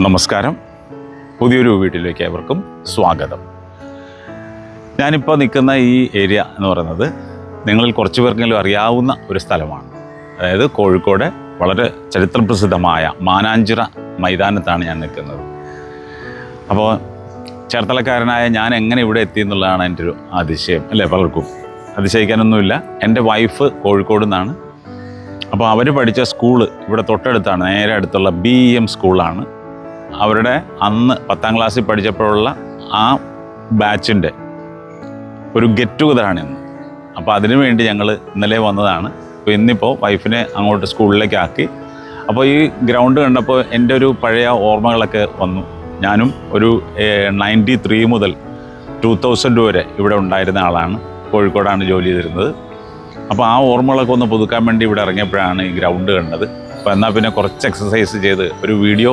നമസ്കാരം. പുതിയൊരു വീട്ടിലേക്ക് ഏവർക്കും സ്വാഗതം. ഞാനിപ്പോൾ നിൽക്കുന്ന ഈ ഏരിയ എന്ന് പറയുന്നത് നിങ്ങളിൽ കുറച്ച് പേർക്കെങ്കിലും അറിയാവുന്ന ഒരു സ്ഥലമാണ്. അതായത് കോഴിക്കോട് വളരെ ചരിത്രപ്രസിദ്ധമായ മാനാഞ്ചിറ മൈതാനത്താണ് ഞാൻ നിൽക്കുന്നത്. അപ്പോൾ ചേർത്തലക്കാരനായ ഞാൻ എങ്ങനെ ഇവിടെ എത്തി എന്നുള്ളതാണ് എന്റെ ഒരു അതിശയം അല്ലേ പലർക്കും? അതിശയിക്കാനൊന്നുമില്ല. എന്റെ വൈഫ് കോഴിക്കോട് നിന്നാണ്. അപ്പോൾ അവർ പഠിച്ച സ്കൂൾ ഇവിടെ തൊട്ടടുത്താണ്. നേരെ അടുത്തുള്ള ബി എം സ്കൂളാണ്. അവരുടെ അന്ന് പത്താം ക്ലാസ്സിൽ പഠിച്ചപ്പോഴുള്ള ആ ബാച്ചിന്റെ ഒരു ഗെറ്റ് ടുഗതറാണ് ഇന്ന്. അപ്പോൾ അതിനു വേണ്ടി ഞങ്ങൾ ഇന്നലെ വന്നതാണ്. അപ്പോൾ ഇന്നിപ്പോൾ വൈഫിനെ അങ്ങോട്ട് സ്കൂളിലേക്ക് ആക്കി അപ്പോൾ ഈ ഗ്രൗണ്ട് കണ്ടപ്പോൾ എന്റെ ഒരു പഴയ ഓർമ്മകളൊക്കെ വന്നു. ഞാനും ഒരു നയന്റി ത്രീ മുതൽ ടു തൗസൻഡ് വരെ ഇവിടെ ഉണ്ടായിരുന്ന ആളാണ്. കോഴിക്കോടാണ് ജോലി ചെയ്തിരുന്നത്. അപ്പോൾ ആ ഓർമ്മകളൊക്കെ ഒന്ന് പുതുക്കാൻ വേണ്ടി ഇവിടെ ഇറങ്ങിയപ്പോഴാണ് ഈ ഗ്രൗണ്ട് കണ്ടത്. അപ്പോൾ എന്നാൽ പിന്നെ കുറച്ച് എക്സസൈസ് ചെയ്ത് ഒരു വീഡിയോ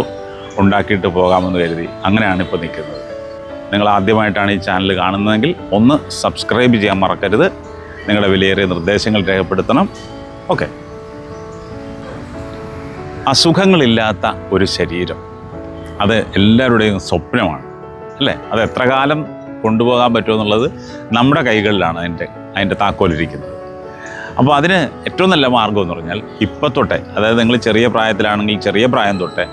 ഉണ്ടാക്കിയിട്ട് പോകാമെന്ന് കരുതി അങ്ങനെയാണ് ഇപ്പോൾ നിൽക്കുന്നത്. നിങ്ങൾ ആദ്യമായിട്ടാണ് ഈ ചാനൽ കാണുന്നതെങ്കിൽ ഒന്ന് സബ്സ്ക്രൈബ് ചെയ്യാൻ മറക്കരുത്. നിങ്ങളുടെ വിലയേറിയ നിർദ്ദേശങ്ങൾ രേഖപ്പെടുത്തണം. ഓക്കെ. അസുഖങ്ങളില്ലാത്ത ഒരു ശരീരം. അത് എല്ലാവരുടെയും സ്വപ്നമാണ്. അല്ലേ? അത് എത്ര കാലം കൊണ്ടുപോകാൻ പറ്റുമെന്നുള്ളത് നമ്മുടെ കൈകളിലാണ് അതിന്റെ അതിന്റെ താക്കോലിരിക്കുന്നത്. അപ്പോൾ അതിന് ഏറ്റവും നല്ല മാർഗം എന്ന് പറഞ്ഞാൽ ഇപ്പം തൊട്ടേ അതായത് നിങ്ങൾ ചെറിയ പ്രായത്തിലാണെങ്കിൽ ചെറിയ പ്രായം തൊട്ടേ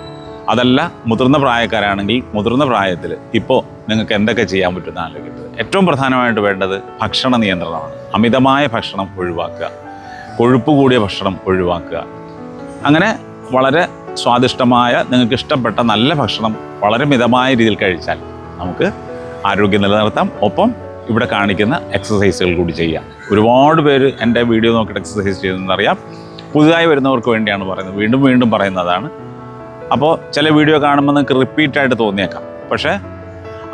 അതല്ല മുതിർന്ന പ്രായക്കാരാണെങ്കിൽ മുതിർന്ന പ്രായത്തിൽ ഇപ്പോൾ നിങ്ങൾക്ക് എന്തൊക്കെ ചെയ്യാൻ പറ്റുന്ന ആലോചിക്കുന്നത്. ഏറ്റവും പ്രധാനമായിട്ട് വേണ്ടത് ഭക്ഷണ നിയന്ത്രണമാണ്. അമിതമായ ഭക്ഷണം ഒഴിവാക്കുക. കൊഴുപ്പ് കൂടിയ ഭക്ഷണം ഒഴിവാക്കുക. അങ്ങനെ വളരെ സ്വാദിഷ്ടമായ നിങ്ങൾക്ക് ഇഷ്ടപ്പെട്ട നല്ല ഭക്ഷണം വളരെ മിതമായ രീതിയിൽ കഴിച്ചാൽ നമുക്ക് ആരോഗ്യം നിലനിർത്താം. ഒപ്പം ഇവിടെ കാണിക്കുന്ന എക്സസൈസുകൾ കൂടി ചെയ്യാം. ഒരുപാട് പേര് എന്റെ വീഡിയോ നോക്കിയിട്ട് എക്സസൈസ് ചെയ്യുന്നതെന്നറിയാം പുതുതായി വരുന്നവർക്ക് വേണ്ടിയാണ് പറയുന്നത്. വീണ്ടും വീണ്ടും പറയുന്നതാണ്. അപ്പോൾ ചില വീഡിയോ കാണുമ്പോൾ നിങ്ങൾക്ക് റിപ്പീറ്റായിട്ട് തോന്നിയേക്കാം. പക്ഷേ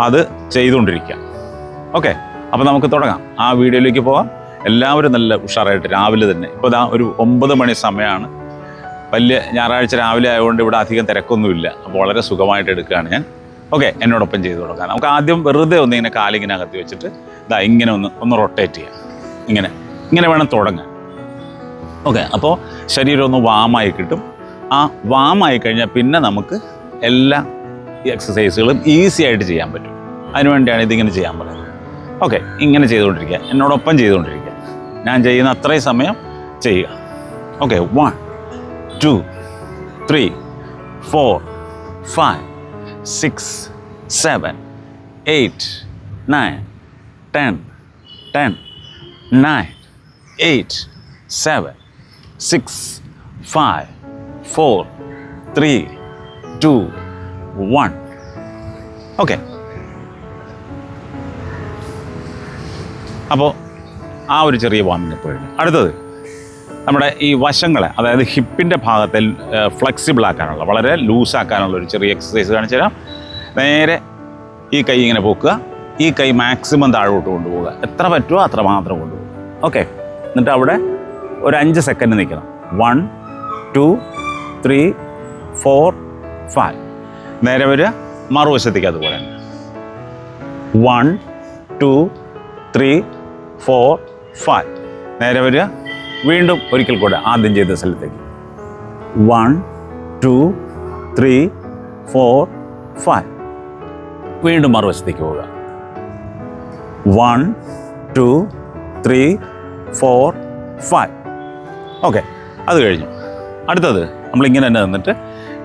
അത് ചെയ്തുകൊണ്ടിരിക്കുക. ഓക്കെ അപ്പോൾ നമുക്ക് തുടങ്ങാം. ആ വീഡിയോയിലേക്ക് പോകാം എല്ലാവരും നല്ല ഉഷാറായിട്ട് രാവിലെ തന്നെ. ഇപ്പോൾ ഇതാ ഒരു ഒമ്പത് മണി സമയമാണ്. വലിയ ഞായറാഴ്ച രാവിലെ ആയതുകൊണ്ട് ഇവിടെ അധികം തിരക്കൊന്നുമില്ല. അപ്പോൾ വളരെ സുഖമായിട്ട് എടുക്കുകയാണ് ഞാൻ. ഓക്കെ എന്നോടൊപ്പം ചെയ്തു കൊടുക്കാം. നമുക്ക് ആദ്യം വെറുതെ ഒന്ന് ഇങ്ങനെ കാലിങ്ങനെ അകത്തി വെച്ചിട്ട് ഇതാ ഇങ്ങനെ ഒന്ന് ഒന്ന് റൊട്ടേറ്റ് ചെയ്യാം. ഇങ്ങനെ ഇങ്ങനെ വേണം തുടങ്ങാൻ. ഓക്കെ അപ്പോൾ ശരീരം ഒന്ന് വാമായി കിട്ടും. ആ വാമായി കഴിഞ്ഞാൽ പിന്നെ നമുക്ക് എല്ലാ എക്സസൈസുകളും ഈസി ആയിട്ട് ചെയ്യാൻ പറ്റും. അതിനുവേണ്ടിയാണ് ഇതിങ്ങനെ ചെയ്യാൻ പറയുന്നത്. ഓക്കെ ഇങ്ങനെ ചെയ്തുകൊണ്ടിരിക്കുക. എന്നോടൊപ്പം ചെയ്തുകൊണ്ടിരിക്കുക. ഞാൻ ചെയ്യുന്ന അത്രയും സമയം ചെയ്യുക. Okay one two three four five six seven eight nine ten ten nine eight seven six five four three two one okay അപ്പോൾ ആ ഒരു ചെറിയ വാമിങ് അപ്പ് കഴിഞ്ഞു അടുത്തത് നമ്മുടെ ഈ വശങ്ങളെ അതായത് ഹിപ്പിന്റെ ഭാഗത്തിൽ ഫ്ലെക്സിബിൾ ആക്കാനുള്ള വളരെ ലൂസ് ആക്കാനുള്ള ഒരു ചെറിയ എക്സസൈസ് കാണിച്ചു തരാം. നേരെ ഈ കൈ ഇങ്ങനെ പോക്കുക. ഈ കൈ മാക്സിമം താഴോട്ട് കൊണ്ടുപോകുക എത്ര പറ്റുമോ അത്ര മാത്രം കൊണ്ടുപോകുക ഓക്കെ എന്നിട്ട് അവിടെ ഒരു അഞ്ച് സെക്കൻഡ് നിൽക്കണം. One two three four five നേരെ വരിക. മറുവശത്തേക്ക് അതുപോലെ തന്നെ. One two three four five നേരെ വരിക. വീണ്ടും ഒരിക്കൽ കൂടെ ആദ്യം ചെയ്ത സ്ഥലത്തേക്ക്. One two three four five വീണ്ടും മറുവശത്തേക്ക് പോവുക. One two three four five okay അത് കഴിഞ്ഞു. അടുത്തത്. നമ്മളിങ്ങനെ തന്നെ നിന്നിട്ട്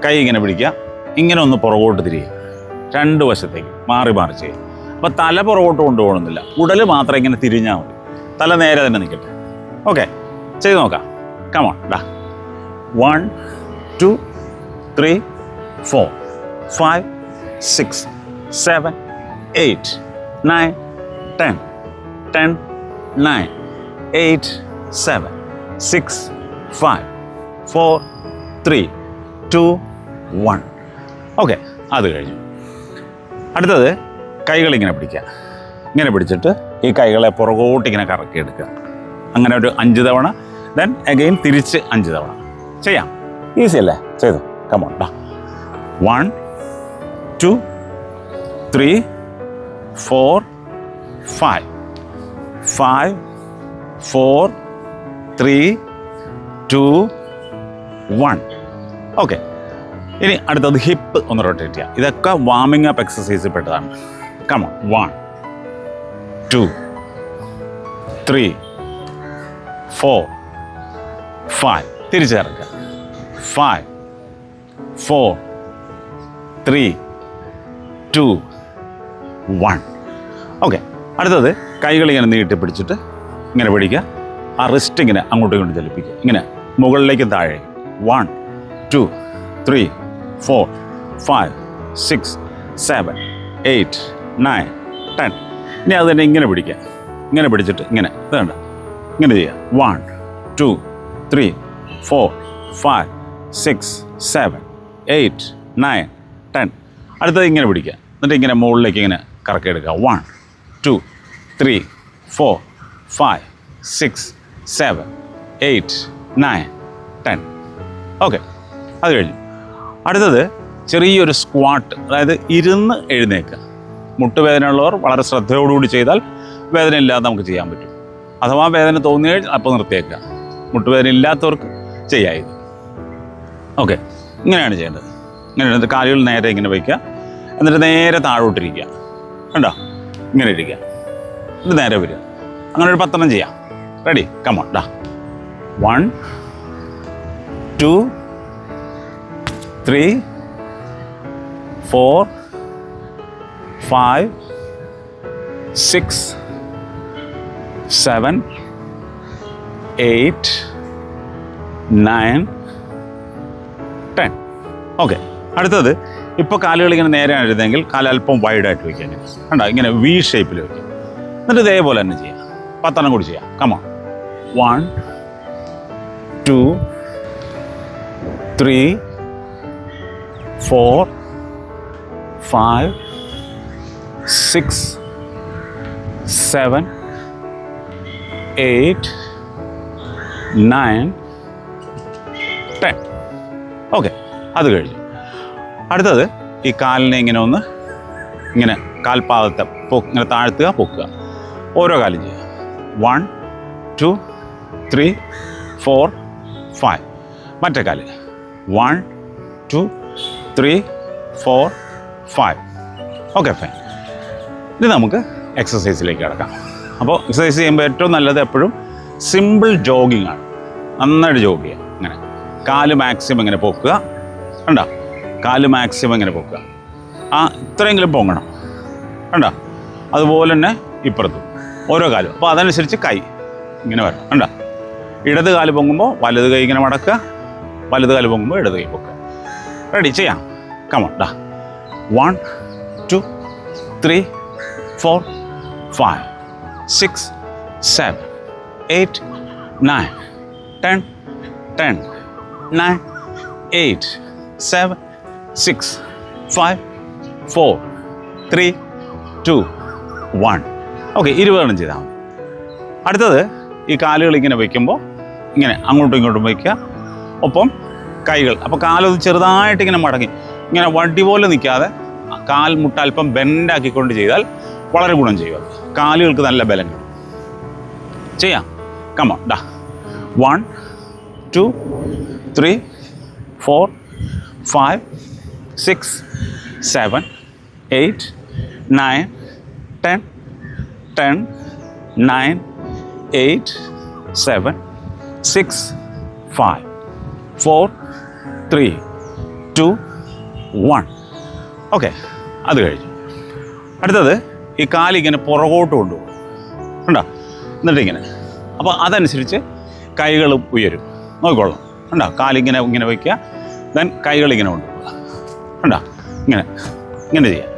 കൈ ഇങ്ങനെ പിടിക്കുക. ഇങ്ങനെ ഒന്ന് പുറകോട്ട് തിരിയുക. രണ്ട് വശത്തേക്ക് മാറി മാറി ചെയ്യുക. അപ്പോൾ തല പുറകോട്ട് കൊണ്ടുപോകണമെന്നില്ല. ഉടൽ മാത്രം ഇങ്ങനെ തിരിഞ്ഞാൽ മതി. തല നേരെ തന്നെ നിൽക്കട്ടെ. ഓക്കെ ചെയ്ത് നോക്കാം. കമോൺ ഡാ one two three four five six seven eight nine ten ten nine eight seven six five four three two one okay അത് കഴിഞ്ഞു. അടുത്തത് കൈകൾ ഇങ്ങനെ പിടിക്കുക. ഇങ്ങനെ പിടിച്ചിട്ട് ഈ കൈകളെ പുറകോട്ട് ഇങ്ങനെ കറക്കി എടുക്കുക. അങ്ങനെ ഒരു അഞ്ച് തവണ ദെൻ അഗെയിൻ തിരിച്ച് അഞ്ച് തവണ. ചെയ്യാം. ഈസി അല്ലേ? ചെയ്തു. കമോൺ ഡാ. One two three four five five four three two one. Okay. ഇനി അടുത്തത് ഹിപ്പ് ഒന്ന് റൊട്ടേറ്റ് ചെയ്യുക ഇതൊക്കെ വാമിംഗ് അപ്പ് എക്സസൈസിൽ പെട്ടതാണ്. Come on one two three four five തിരിച്ചിറക്കുക five four three two one okay അടുത്തത് കൈകൾ ഇങ്ങനെ നീട്ടി പിടിച്ചിട്ട് ഇങ്ങനെ പിടിക്കുക. ആ റിസ്റ്റ് ഇങ്ങനെ അങ്ങോട്ടും ഇങ്ങോട്ടും ചലിപ്പിക്കുക. ഇങ്ങനെ മുകളിലേക്ക് താഴെ one two three four five six seven eight nine ten. ഇനി അത് തന്നെ ഇങ്ങനെ പിടിക്കുക ഇങ്ങനെ പിടിച്ചിട്ട് ഇങ്ങനെ. വേണ്ട ഇങ്ങനെ ചെയ്യുക one two three four five six seven eight nine ten. അടുത്തത് ഇങ്ങനെ പിടിക്കുക എന്നിട്ട് ഇങ്ങനെ മുകളിലേക്ക് ഇങ്ങനെ കറക്കിയെടുക്കുക one two three four five six seven eight nine ten. Okay അത് കഴിഞ്ഞു. അടുത്തത് ചെറിയൊരു സ്ക്വാട്ട് അതായത് ഇരുന്ന് എഴുന്നേക്കുക. മുട്ടുവേദനയുള്ളവർ വളരെ ശ്രദ്ധയോടുകൂടി ചെയ്താൽ വേദന ഇല്ലാതെ നമുക്ക് ചെയ്യാൻ പറ്റും. അഥവാ വേദന തോന്നിയാൽ അപ്പോൾ നിർത്തിയേക്കുക. മുട്ടുവേദന ഇല്ലാത്തവർക്ക് ചെയ്യാം ഇത് ഓക്കെ ഇങ്ങനെയാണ് ചെയ്യേണ്ടത്. ഇങ്ങനെ എന്നിട്ട് കാലുകൾ നേരെ ഇങ്ങനെ വയ്ക്കുക. എന്നിട്ട് നേരെ താഴോട്ടിരിക്കുക. കണ്ടോ? ഇങ്ങനെ ഇരിക്കുക. എന്നിട്ട് നേരെ വരിക. അങ്ങനെ ഒരു പത്തെണ്ണം ചെയ്യാം. റെഡി കമോൺ ഡാ. One two three four five six seven eight nine ten. Okay അടുത്തത്. ഇപ്പോൾ കാലുകൾ ഇങ്ങനെ നേരെയാണ് എഴുതെങ്കിൽ കാല അല്പം വൈഡായിട്ട് വയ്ക്കാൻ കണ്ടോ? ഇങ്ങനെ വി ഷേപ്പിൽ വയ്ക്കുക എന്നിട്ട് ഇതേപോലെ തന്നെ ചെയ്യാം. പത്തെണ്ണം കൂടി ചെയ്യാം. Come on one two three four five six seven eight nine ten. Okay അത് കഴിഞ്ഞു. അടുത്തത് ഈ കാലിനെ ഇങ്ങനെ ഒന്ന് ഇങ്ങനെ കാൽപാദത്തെ പൊ ഇങ്ങനെ താഴ്ത്തുക പൊക്കുക. ഓരോ കാലും ചെയ്യുക. One two three four five. മറ്റേ കാൽ. One two three four five. Okay fine ഇനി നമുക്ക് എക്സസൈസിലേക്ക് കിടക്കാം. അപ്പോൾ എക്സസൈസ് ചെയ്യുമ്പോൾ ഏറ്റവും നല്ലത് എപ്പോഴും സിമ്പിൾ ജോഗിങ് ആണ്. നന്നായിട്ട് ജോഗ് ചെയ്യുക ഇങ്ങനെ. കാൽ മാക്സിമം ഇങ്ങനെ പൊക്കുക. കണ്ടോ? കാൽ മാക്സിമം ഇങ്ങനെ പൊക്കുക. ആ ഇത്രയെങ്കിലും പൊങ്ങണം. കണ്ടോ? അതുപോലെ തന്നെ ഇപ്പുറത്തും. ഓരോ കാലും. അപ്പോൾ അതനുസരിച്ച് കൈ ഇങ്ങനെ വരണം. കണ്ടോ? ഇടത് കാൽ പൊങ്ങുമ്പോൾ വലത് കൈ ഇങ്ങനെ മടക്കുക. വലത് കാൽ പൊങ്ങുമ്പോൾ ഇടത് കൈ പൊക്കുക. റെഡി ചെയ്യാം. കമോൺ ഡാ. One two three four five six seven eight nine ten ten nine eight seven six five four three two one okay ഇരുപതെണ്ണം ചെയ്താൽ മതി. അടുത്തത് ഈ കാലുകൾ ഇങ്ങനെ വയ്ക്കുമ്പോൾ ഇങ്ങനെ അങ്ങോട്ടും ഇങ്ങോട്ടും വയ്ക്കുക ഒപ്പം കൈകൾ. അപ്പോൾ കാലൊന്ന് ചെറുതായിട്ട് ഇങ്ങനെ മടങ്ങി. ഇങ്ങനെ വടി പോലെ നിൽക്കാതെ കാൽ മുട്ട അല്പം ബെൻഡാക്കിക്കൊണ്ട് ചെയ്താൽ വളരെ ഗുണം ചെയ്യും കാലുകൾക്ക് നല്ല ബലം കിട്ടും. ചെയ്യാം? കമോ ഡാ. One two three four five six seven eight nine ten ten nine eight seven six five four three two one. Okay അത് കഴിഞ്ഞു. അടുത്തത് ഈ കാലിങ്ങനെ പുറകോട്ട് കൊണ്ടുപോകും. ഉണ്ടോ എന്നിട്ട് ഇങ്ങനെ അപ്പോൾ അതനുസരിച്ച് കൈകൾ ഉയരും. നോക്കിക്കോളാം. ഉണ്ടോ കാലിങ്ങനെ ഇങ്ങനെ വയ്ക്കുക ദെൻ കൈകൾ ഇങ്ങനെ കൊണ്ടുപോകുക. ഉണ്ടോ ഇങ്ങനെ. ഇങ്ങനെ ചെയ്യാം.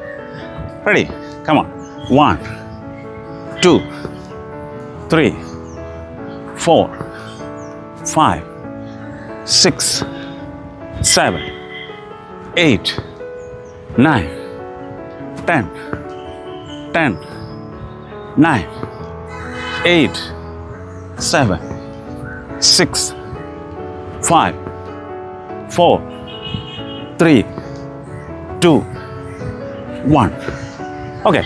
Ready come on one two three four five six seven, eight, nine, ten, ten, nine, eight, seven, six, five, four, three, two, one. Okay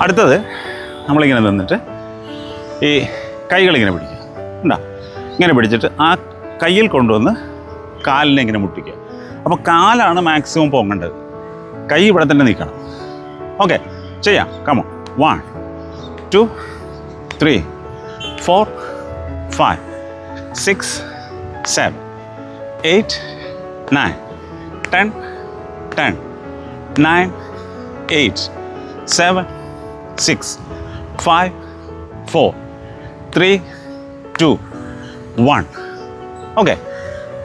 അടുത്തത് നമ്മളിങ്ങനെ നിന്നിട്ട് ഈ കൈകളിങ്ങനെ പിടിക്കുക ഉണ്ടോ ഇങ്ങനെ പിടിച്ചിട്ട് ആ കയ്യിൽ കൊണ്ടുവന്ന് കാലിനെ ഇങ്ങനെ മുട്ടിക്കുക. അപ്പോൾ കാലാണ് മാക്സിമം പൊങ്ങേണ്ടത്. കൈ ഇവിടെ തന്നെ നിൽക്കണം ഓക്കെ ചെയ്യാം. Come on one two three four five six seven eight nine ten ten nine eight seven six five four three two one okay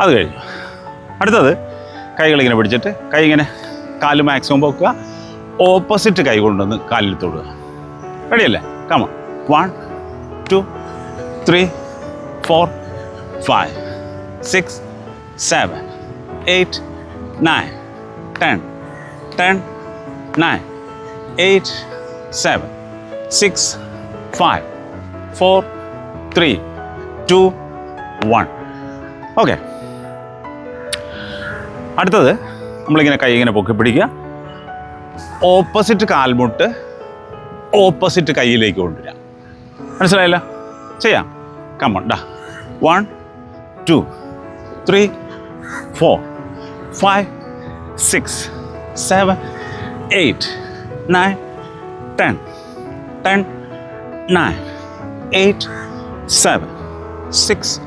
അത് കഴിഞ്ഞു. അടുത്തത് കൈകളിങ്ങനെ പിടിച്ചിട്ട് കൈ ഇങ്ങനെ കാൽ മാക്സിമം പൊക്കുക. ഓപ്പോസിറ്റ് കൈ കൊണ്ടുവന്ന് കാലിൽ തൊടുക. റെഡിയല്ലേ come on one two three four five six seven eight nine ten ten nine eight seven six five four three two one okay. അടുത്തത് നമ്മളിങ്ങനെ കൈ ഇങ്ങനെ പൊക്കി പിടിക്കുക. ഓപ്പോസിറ്റ് കാൽമുട്ട് ഓപ്പോസിറ്റ് കൈയിലേക്ക് കൊണ്ടുവരിക. മനസ്സിലായല്ലോ? ചെയ്യാം. കമ്മൺ ഡാ. One two three four five six seven eight nine ten ten nine eight seven six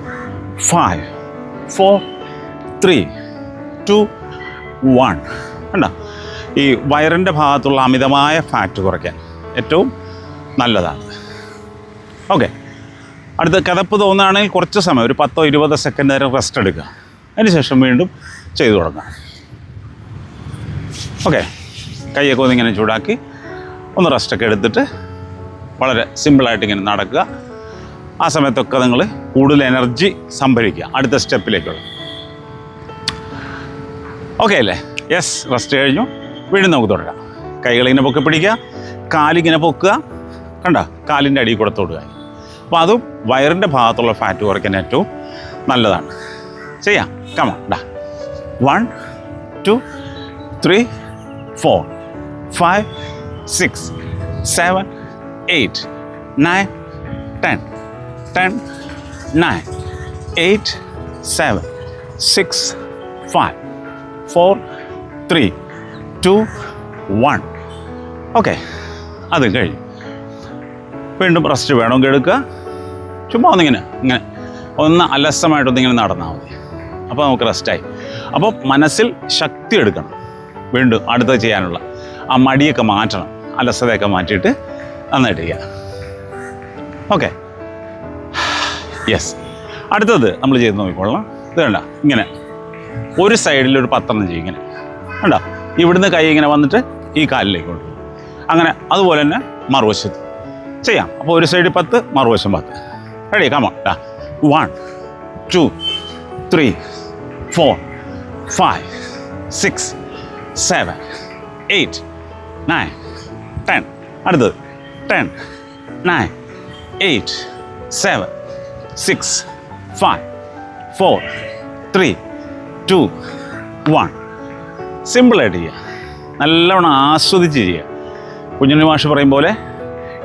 five four three two one കണ്ടോ? ഈ വയറിന്റെ ഭാഗത്തുള്ള അമിതമായ ഫാറ്റ് കുറയ്ക്കാൻ ഏറ്റവും നല്ലതാണ്. ഓക്കെ അടുത്ത കിതപ്പ് തോന്നുകയാണെങ്കിൽ കുറച്ച് സമയം ഒരു പത്തോ ഇരുപതോ സെക്കൻഡ് നേരം റെസ്റ്റ് എടുക്കുക. അതിനുശേഷം വീണ്ടും ചെയ്തു തുടങ്ങുക ഓക്കെ കൈയൊക്കെ ഒന്നിങ്ങനെ ചൂടാക്കി ഒന്ന് റെസ്റ്റൊക്കെ എടുത്തിട്ട് വളരെ സിമ്പിളായിട്ട് ഇങ്ങനെ നടക്കുക. ആ സമയത്തൊക്കെ നിങ്ങൾ കൂടുതൽ എനർജി സംഭരിക്കുക. അടുത്ത സ്റ്റെപ്പിലേക്കുള്ള. ഓക്കെ അല്ലേ? യെസ് റെസ്റ്റ് കഴിഞ്ഞു. വീണ്ടും നമുക്ക് തുടരാം. കൈകളിങ്ങനെ പൊക്കി പിടിക്കുക കാലിങ്ങനെ പൊക്കുക. കണ്ട? കാലിന്റെ അടിയിൽ കൂടെ തൊടുക. അപ്പോൾ അതും വയറിന്റെ ഭാഗത്തുള്ള ഫാറ്റ് കുറയ്ക്കാൻ ഏറ്റവും നല്ലതാണ്. ചെയ്യാം. Come on one two three four five six seven eight nine ten ten nine eight seven six five four three two one okay അത് കഴിഞ്ഞു. വീണ്ടും റെസ്റ്റ് വേണമെങ്കിൽ എടുക്കുക. ചുമ്മാ ഒന്നിങ്ങനെ ഇങ്ങനെ. ഒന്ന് അലസമായിട്ടൊന്നിങ്ങനെ നടന്നാൽ മതി. അപ്പോൾ നമുക്ക് റെസ്റ്റായി അപ്പോൾ മനസ്സിൽ ശക്തി എടുക്കണം. വീണ്ടും അടുത്ത ചെയ്യാനുള്ള. ആ മടിയൊക്കെ മാറ്റണം. അലസതയൊക്കെ മാറ്റിയിട്ട് നന്നായിട്ട് ചെയ്യാം. ഓക്കെ യെസ് അടുത്തത് നമ്മൾ ചെയ്ത് നോക്കിക്കൊള്ളാം ഇത് വേണ്ട ഇങ്ങനെ. ഒരു സൈഡിൽ ഒരു പത്തെണ്ണം ചെയ്യും ഇങ്ങനെ. കണ്ടോ ഇവിടുന്ന് കൈ ഇങ്ങനെ വന്നിട്ട് ഈ കാലിലേക്ക് കൊണ്ടുപോകും അങ്ങനെ അതുപോലെ തന്നെ മറുവശത്ത്. ചെയ്യാം. അപ്പോൾ ഒരു സൈഡിൽ പത്ത് മറുവശം പത്ത്. റെഡി കമോൺ ഡാ one two three four five six seven eight nine ten അടുത്തത്. Ten nine eight seven six five four three two one. സിമ്പിളായിട്ട് ചെയ്യുക നല്ലവണ്ണം ആസ്വദിച്ച് ചെയ്യുക കുഞ്ഞുണ്ണി മാഷ് പറയും പോലെ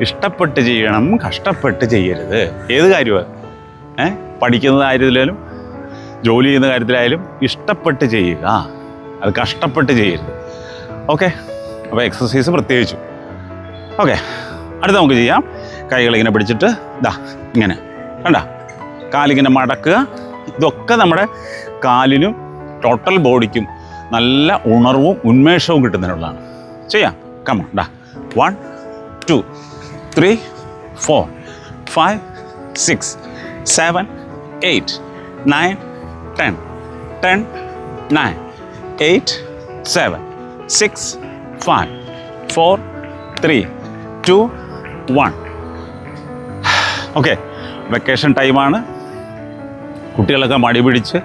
ഇഷ്ടപ്പെട്ട് ചെയ്യണം കഷ്ടപ്പെട്ട് ചെയ്യരുത്. ഏത് കാര്യമാണ് ഏ? പഠിക്കുന്ന കാര്യത്തിലായാലും ജോലി ചെയ്യുന്ന കാര്യത്തിലായാലും ഇഷ്ടപ്പെട്ട് ചെയ്യുക. അത് കഷ്ടപ്പെട്ട് ചെയ്യരുത്. ഓക്കെ? അപ്പോൾ എക്സസൈസ് പ്രത്യേകിച്ചു. ഓക്കെ? അടുത്ത നമുക്ക് ചെയ്യാം. കൈകളിങ്ങനെ പിടിച്ചിട്ട് ഇതാ ഇങ്ങനെ. കണ്ട? കാലിങ്ങനെ മടക്കുക. ഇതൊക്കെ നമ്മുടെ കാലിനും ടോട്ടൽ ബോഡിക്കും നല്ല ഉണർവും ഉന്മേഷവും കിട്ടുന്നതിനുള്ളതാണ്. ചെയ്യാം. കമ ഡാ. One two three four five six seven eight nine ten ten nine eight seven six five four three two one okay vacation ടൈമാണ് കുട്ടികളൊക്കെ മടി പിടിച്ച്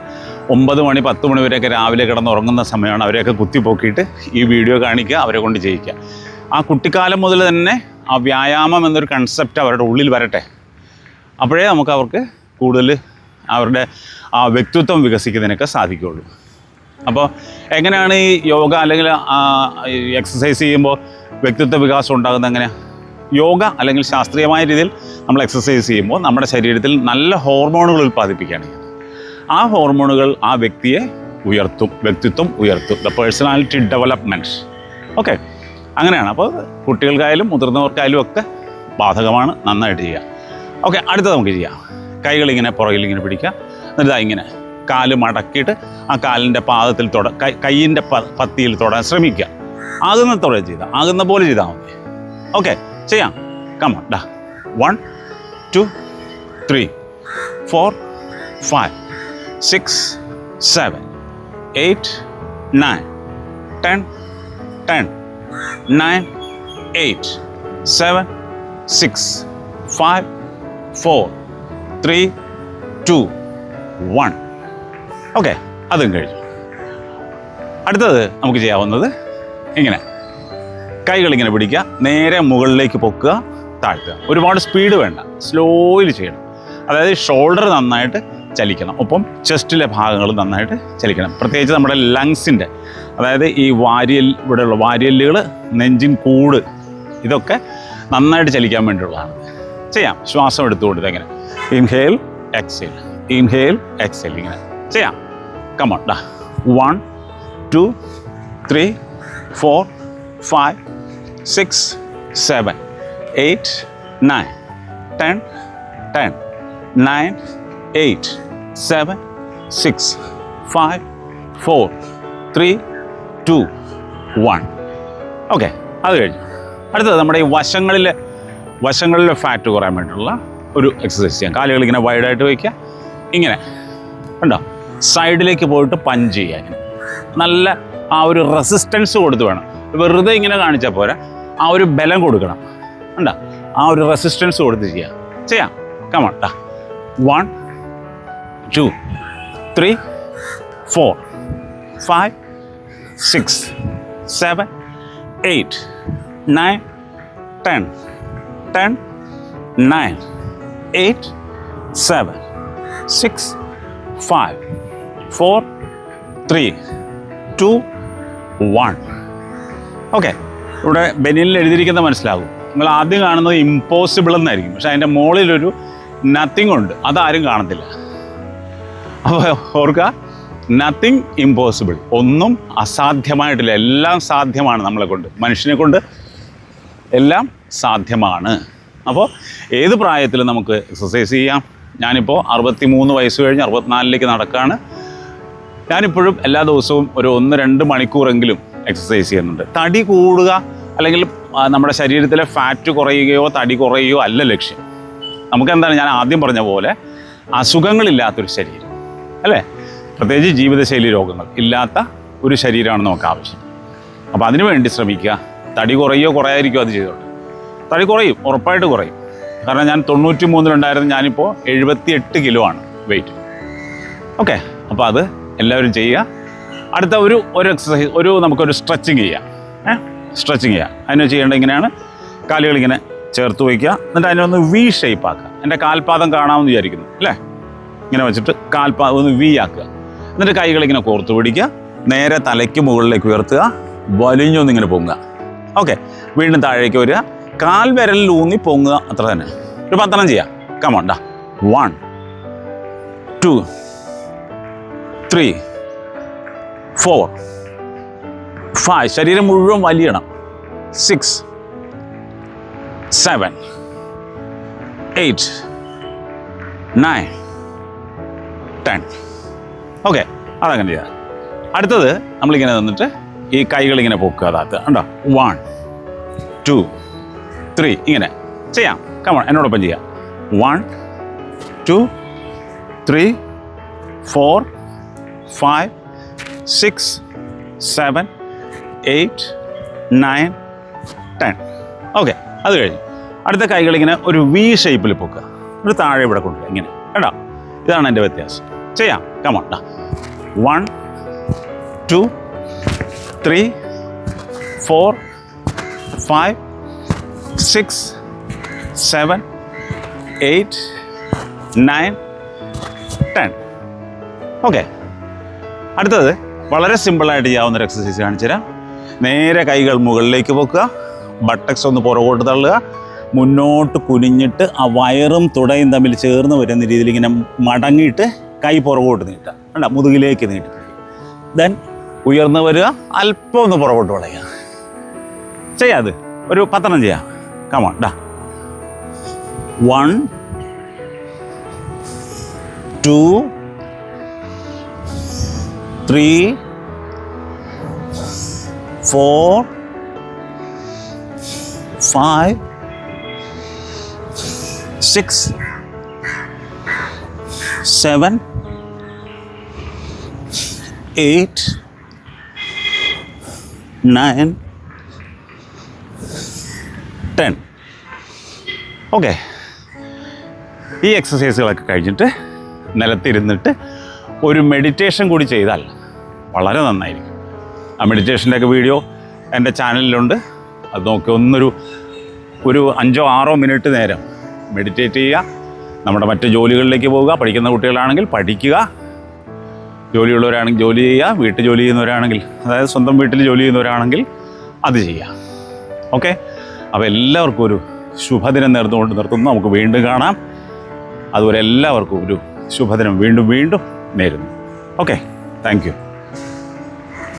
ഒമ്പത് മണി പത്ത് മണി വരെയൊക്കെ രാവിലെ കിടന്നുറങ്ങുന്ന സമയമാണ് അവരെയൊക്കെ കുത്തിപ്പൊക്കിയിട്ട് ഈ വീഡിയോ കാണിക്കുക അവരെ കൊണ്ട് ചെയ്യിക്കുക ആ കുട്ടിക്കാലം മുതൽ തന്നെ ആ വ്യായാമം എന്നൊരു കൺസെപ്റ്റ് അവരുടെ ഉള്ളിൽ വരട്ടെ. അപ്പോഴേ നമുക്ക് അവർക്ക് കൂടുതൽ അവരുടെ ആ വ്യക്തിത്വം വികസിക്കുന്നതിനൊക്കെ സാധിക്കുകയുള്ളൂ. അപ്പോൾ എങ്ങനെയാണ് ഈ യോഗ അല്ലെങ്കിൽ എക്സസൈസ് ചെയ്യുമ്പോൾ വ്യക്തിത്വ വികാസം ഉണ്ടാകുന്നത് എങ്ങനെയാണ് യോഗ അല്ലെങ്കിൽ ശാസ്ത്രീയമായ രീതിയിൽ നമ്മൾ എക്സസൈസ് ചെയ്യുമ്പോൾ നമ്മുടെ ശരീരത്തിൽ നല്ല ഹോർമോണുകൾ ഉൽപ്പാദിപ്പിക്കുകയാണ് ആ ഹോർമോണുകൾ ആ വ്യക്തിയെ ഉയർത്തും വ്യക്തിത്വം ഉയർത്തും. ദ പേഴ്സണാലിറ്റി ഡെവലപ്മെന്റ് ഓക്കെ അങ്ങനെയാണ്. അപ്പോൾ കുട്ടികൾക്കായാലും മുതിർന്നവർക്കായാലും ഒക്കെ ബാധകമാണ്. നന്നായിട്ട് ചെയ്യുക. ഓക്കെ അടുത്തത് നമുക്ക് ചെയ്യാം. കൈകളിങ്ങനെ പുറകിൽ ഇങ്ങനെ പിടിക്കുക. എന്നിട്ട് ഇങ്ങനെ കാൽ മടക്കിയിട്ട് ആ കാലിന്റെ പാദത്തിൽ തൊട കൈ കൈയിന്റെ പത്തിയിൽ തൊടാൻ ശ്രമിക്കുക. ആകുന്ന തുടങ്ങി ചെയ്താൽ ആകുന്ന പോലെ ചെയ്താൽ മതി. ഓക്കെ ചെയ്യാം. കമ്മ ഡാ one two three four five six seven eight nine ten ten nine eight seven six five four three two one. Okay അതും കഴിഞ്ഞു. അടുത്തത് നമുക്ക് ചെയ്യാവുന്നത് ഇങ്ങനെ. കൈകൾ ഇങ്ങനെ പിടിക്കുക നേരെ മുകളിലേക്ക് പൊക്കുക താഴ്ത്തുക. ഒരുപാട് സ്പീഡ് വേണ്ട സ്ലോയിൽ ചെയ്യണം. അതായത് ഷോൾഡർ നന്നായിട്ട് ചലിക്കണം. ഒപ്പം ചെസ്റ്റിലെ ഭാഗങ്ങൾ നന്നായിട്ട് ചലിക്കണം. പ്രത്യേകിച്ച് നമ്മുടെ ലങ്സിന്റെ അതായത് ഈ വാരിയൽ ഇവിടെയുള്ള വാരിയല്ലുകൾ നെഞ്ചിൻ കൂട് ഇതൊക്കെ നന്നായിട്ട് ചലിക്കാൻ വേണ്ടിയുള്ളതാണ്. ചെയ്യാം. ശ്വാസം എടുത്തുകൊണ്ട് ഇതെങ്ങനെ ഇൻഹേൽ എക്സേൽ. ഇൻഹേൽ എക്സേൽ ഇങ്ങനെ. ചെയ്യാം. Come on one two three four five six seven eight nine ten ten nine eight seven six five four three two one. Okay അത് കഴിഞ്ഞു. അടുത്തത് നമ്മുടെ ഈ വശങ്ങളിൽ വശങ്ങളിലെ ഫാറ്റ് കുറയാൻ വേണ്ടിയിട്ടുള്ള ഒരു എക്സസൈസ് ചെയ്യാം. കാലുകൾ ഇങ്ങനെ വൈഡായിട്ട് വയ്ക്കുക. ഇങ്ങനെ. ഉണ്ടോ സൈഡിലേക്ക് പോയിട്ട് പഞ്ച് ഇങ്ങനെ. നല്ല ആ ഒരു റെസിസ്റ്റൻസ് കൊടുത്ത് വേണം. വെറുതെ ഇങ്ങനെ കാണിച്ചാൽ പോരാ. ആ ഒരു ബലം കൊടുക്കണം. ഉണ്ടോ ആ ഒരു റെസിസ്റ്റൻസ് കൊടുത്ത് ചെയ്യാം. ചെയ്യാം. കമൺ ടാ one two three four five six seven eight nine ten ten nine eight seven six five four three two one okay ഇവിടെ ബെനിലിൽ എഴുതിയിരിക്കുന്നത് മനസ്സിലാകും. നിങ്ങൾ ആദ്യം കാണുന്നത് ഇമ്പോസിബിൾ എന്നായിരിക്കും. പക്ഷേ അതിന്റെ മുകളിലൊരു നത്തിങ് ഉണ്ട്. അതാരും കാണത്തില്ല. അപ്പോൾ ഓർക്കുക നത്തിങ് ഇമ്പോസിബിൾ ഒന്നും അസാധ്യമായിട്ടില്ല. എല്ലാം സാധ്യമാണ് നമ്മളെ കൊണ്ട്. മനുഷ്യനെ കൊണ്ട് എല്ലാം സാധ്യമാണ്. അപ്പോൾ ഏത് പ്രായത്തിലും നമുക്ക് എക്സസൈസ് ചെയ്യാം. ഞാനിപ്പോൾ അറുപത്തി മൂന്ന് വയസ്സ് കഴിഞ്ഞ് അറുപത്തിനാലിലേക്ക് നടക്കുകയാണ് ഞാനിപ്പോഴും എല്ലാ ദിവസവും ഒരു ഒന്ന് രണ്ട് മണിക്കൂറെങ്കിലും എക്സസൈസ് ചെയ്യുന്നുണ്ട്. തടി കൂടുക അല്ലെങ്കിൽ നമ്മുടെ ശരീരത്തിലെ ഫാറ്റ് കുറയുകയോ തടി കുറയുകയോ അല്ല ലക്ഷ്യം. നമുക്കെന്താണ് ഞാൻ ആദ്യം പറഞ്ഞ പോലെ അസുഖങ്ങളില്ലാത്തൊരു ശരീരം. അല്ലേ? പ്രത്യേകിച്ച് ജീവിതശൈലി രോഗങ്ങൾ ഇല്ലാത്ത ഒരു ശരീരമാണ് നമുക്ക് ആവശ്യം. അപ്പോൾ അതിനു വേണ്ടി ശ്രമിക്കുക. തടി കുറയോ കുറയായിരിക്കോ അത് ചെയ്തോട്ടെ. തടി കുറയും ഉറപ്പായിട്ട് കുറയും. കാരണം ഞാൻ തൊണ്ണൂറ്റി മൂന്നിലുണ്ടായിരുന്നു ഞാനിപ്പോൾ എഴുപത്തി എട്ട് കിലോ ആണ് വെയിറ്റ് ഓക്കെ അപ്പോൾ അത് എല്ലാവരും ചെയ്യുക. അടുത്ത ഒരു ഒരു എക്സസൈസ് ഒരു നമുക്കൊരു സ്ട്രെച്ചിങ് ചെയ്യാം. ഏ? സ്ട്രെച്ചിങ് ചെയ്യാം. അതിന് ചെയ്യേണ്ടത് ഇങ്ങനെയാണ് കാലുകൾ ഇങ്ങനെ ചേർത്ത് വയ്ക്കുക. എന്നിട്ട് അതിനൊന്ന് വി ഷേപ്പ് ആക്കുക. എന്റെ കാൽപാദം കാണാമെന്ന് വിചാരിക്കുന്നു. അല്ലേ? ഇങ്ങനെ വെച്ചിട്ട് കാൽപ്പാ ഒന്ന് വി ആക്കുക എന്നിട്ട് കൈകൾ ഇങ്ങനെ കോർത്ത് പിടിക്കുക. നേരെ തലയ്ക്ക് മുകളിലേക്ക് ഉയർത്തുക. വലിഞ്ഞൊന്നിങ്ങനെ പൊങ്ങുക. ഓക്കെ വീണ്ടും താഴേക്ക് വരിക. കാൽ വിരലിൽ ഊന്നി പൊങ്ങുക. അത്ര തന്നെ. ഒരു പത്തെണ്ണം ചെയ്യാം. കമോണ്ടാ one two three four five ശരീരം മുഴുവൻ വലിയണം. Six seven eight nine ten. Okay അതങ്ങനെ ചെയ്യാം? അടുത്തത് നമ്മളിങ്ങനെ തന്നിട്ട് ഈ കൈകളിങ്ങനെ പൊക്കുക അതാത്ത്. ഉണ്ടോ വൺ ടു ത്രീ ഇങ്ങനെ. ചെയ്യാം. കമ എന്നോടൊപ്പം ചെയ്യാം. One two three four five six seven eight nine ten okay അത് കഴിഞ്ഞു. അടുത്ത കൈകളിങ്ങനെ ഒരു വി ഷേപ്പിൽ പൊക്കുക ഒരു താഴെ ഇവിടെ കൊണ്ടുവരിക ഇങ്ങനെ. കേട്ടോ ഇതാണ് എന്റെ വ്യത്യാസം. ചെയ്യാം. Come on one two three four five six seven eight nine ten okay അടുത്തത് വളരെ സിമ്പിളായിട്ട് ചെയ്യാവുന്ന ഒരു എക്സസൈസ് കാണിച്ചു തരാം നേരെ കൈകൾ മുകളിലേക്ക് പൊക്കുക. ബട്ടക്സ് ഒന്ന് പുറകോട്ട് തള്ളുക. മുന്നോട്ട് കുനിഞ്ഞിട്ട് ആ വയറും തുടയും തമ്മിൽ ചേർന്ന് വരുന്ന രീതിയിൽ ഇങ്ങനെ മടങ്ങിയിട്ട് കൈ പുറകോട്ട് നീട്ടുക. വേണ്ട മുതുകിലേക്ക് നീട്ടി ദെൻ ഉയർന്നു വരിക അല്പം ഒന്ന് പുറകോട്ട് വളയുക. ചെയ്യാം അത്. ഒരു പത്തെണ്ണം ചെയ്യാം. കമാ ഡാ. One two three four five six seven eight nine ten okay ഈ എക്സസൈസുകളൊക്കെ കഴിഞ്ഞിട്ട് നിലത്തിരുന്നിട്ട് ഒരു മെഡിറ്റേഷൻ കൂടി ചെയ്താൽ വളരെ നന്നായിരിക്കും. ആ മെഡിറ്റേഷന്റെയൊക്കെ വീഡിയോ എന്റെ ചാനലിലുണ്ട് അത് നോക്കി ഒന്നൊരു ഒരു അഞ്ചോ ആറോ മിനിറ്റ് നേരം മെഡിറ്റേറ്റ് ചെയ്യുക. നമ്മുടെ മറ്റ് ജോലികളിലേക്ക് പോവുക പഠിക്കുന്ന കുട്ടികളാണെങ്കിൽ പഠിക്കുക. ജോലിയുള്ളവരാണെങ്കിൽ ജോലി ചെയ്യുക. വീട്ടിൽ ജോലി ചെയ്യുന്നവരാണെങ്കിൽ അതായത് സ്വന്തം വീട്ടിൽ ജോലി ചെയ്യുന്നവരാണെങ്കിൽ അത് ചെയ്യുക. ഓക്കെ അപ്പോൾ എല്ലാവർക്കും ഒരു ശുഭദിനം നേർന്നുകൊണ്ട് നിർത്തുന്നു. നമുക്ക് വീണ്ടും കാണാം. അതുപോലെ എല്ലാവർക്കും ഒരു ശുഭദിനം വീണ്ടും വീണ്ടും നേരുന്നു. Okay thank